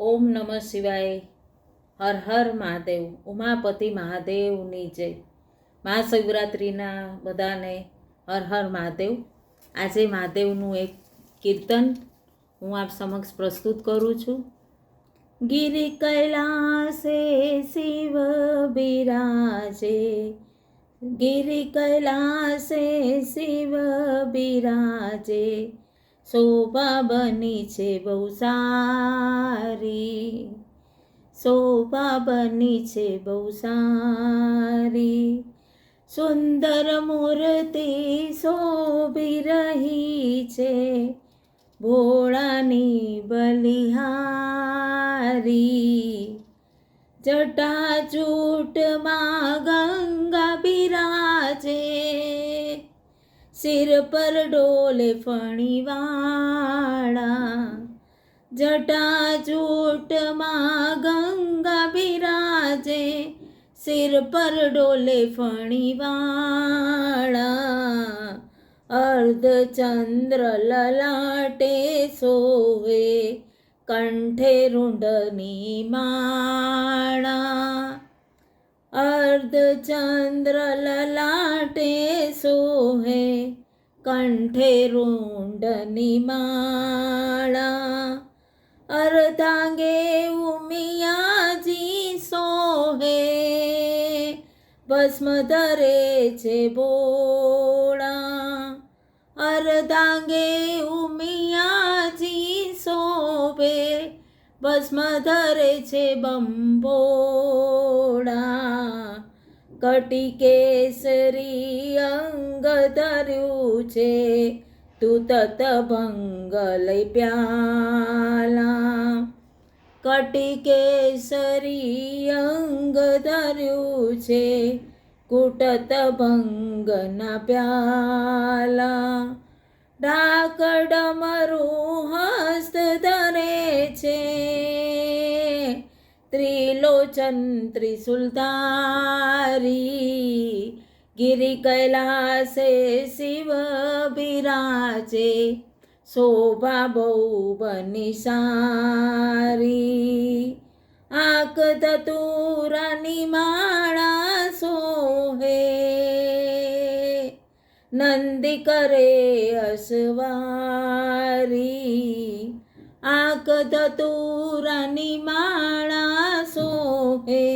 ઓમ નમઃ શિવાય, હર હર મહાદેવ, ઉમાપતિ મહાદેવની જય. મહાશિવરાત્રિના બધાને હર હર મહાદેવ. આજે મહાદેવનું એક કીર્તન હું આપ સમક્ષ પ્રસ્તુત કરું છું. ગિરિ કૈલાસે શિવ બિરાજે. ગિરિ કૈલાસે શિવ બિરાજે. શોભા બની છે બહુ સારી. શોભા બની છે બહુ સારી. સુંદર મૂર્તિ શોભી રહી છે. ભોળાની બલિહારી. જટાજૂટમાં ગંગા સિર પર ડોલે ફણીવાળા. જટાજૂટમાં ગંગા બિરાજે, સિર પર ડોલે ફણીવાળા. અર્ધચંદ્ર લલાટે સોવે, કંઠે રૂંઢની માળા. અર્ધચંદ્ર લલા કંઠે રૂંડની માળા, અર્ધાંગે ઉમિયાજી સોહે, ભસ્મ ધરે છે બોળા અર્ધાંગે ઉમિયાજી શોભે ભસ્મ ધરે છે બંબોળા, કટી કેસરી અંગ ધર્યું છે. તું તત ભંગ લઈ પ્યાલા. કટી કેસરી અંગ ધર્યું છે. કુટત ભંગના પ્યાલા. ડાક ડમરું હસ્ત ધરે છે. ત્રિલોચન ત્રિશુલધારી. ગિરિ કૈલાસે શિવ બિરાજે, શોભા બહુ બની સારી. આંખ ધતુરાની માળા સોહે, નંદી કરે અસવારી. આંખ ધતુરાની માળા સોહે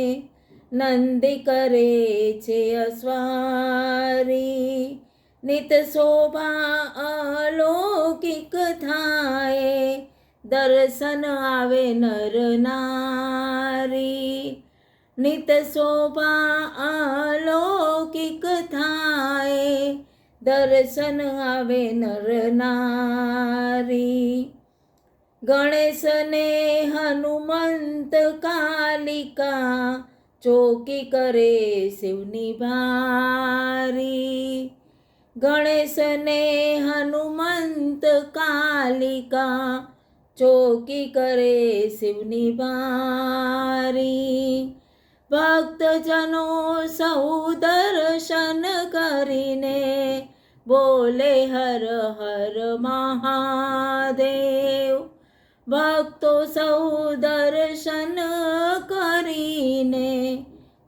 નંદી કરે છે અસ્વારી નિત શોભા અલૌકિક થાય. દર્શન આવે નર નારી. નિત શોભા અલૌકિક થાય. દર્શન આવે નર નારી. ગણેશને હનુમંત કાલિકા ચોકી કરે શિવની ભારી. ગણેશને હનુમંત કાલિકા ચોકી કરે શિવની ભારી. ભક્તજનો સૌ દર્શન કરીને બોલે હર હર મહાદેવ. ભક્તો સૌ દર્શન કરીને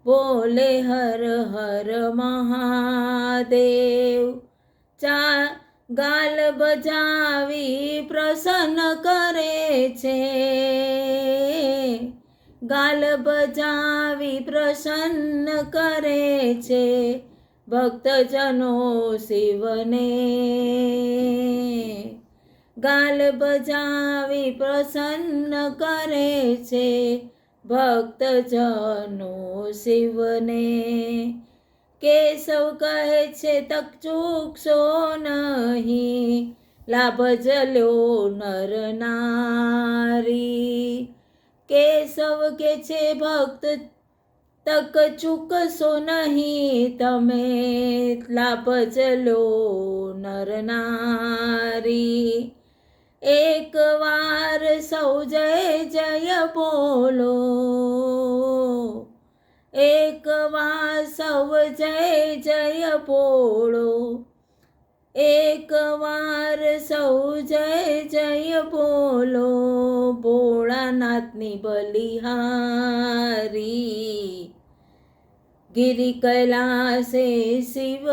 બોલે હર હર મહાદેવ. ચા ગાલ બજાવી પ્રસન્ન કરે છે. ગાલ બજાવી પ્રસન્ન કરે છે. ભક્તજનો શિવને. ગાલ બજાવી પ્રસન્ન કરે છે. ભક્તજનો શિવને. કેશવ કહે છે, તક ચૂકશો નહીં. લાભ જલ્યો નર નારી. કેશવ કે છે, ભક્ત, તક ચૂકશો નહીં. તમે લાભ જલ્યો નર નારી. એક વાર સૌ જય જય બોલો. જય જય પોળો એક વાર સૌ જય જય બોલો. ભોળાનાથની બલિહારી. ગિરી કૈલાસે શિવ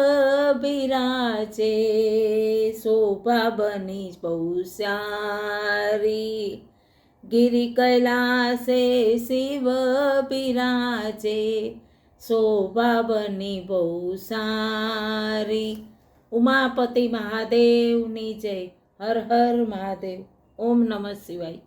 બિરાજે. શોભા બની બહુ સારી ગિરી કૈલાસે શિવ બિરાજે. શોભા બની બહુ સારી ઉમાપતિ મહાદેવની જય. હર હર મહાદેવ. ઓમ નમઃ શિવાય.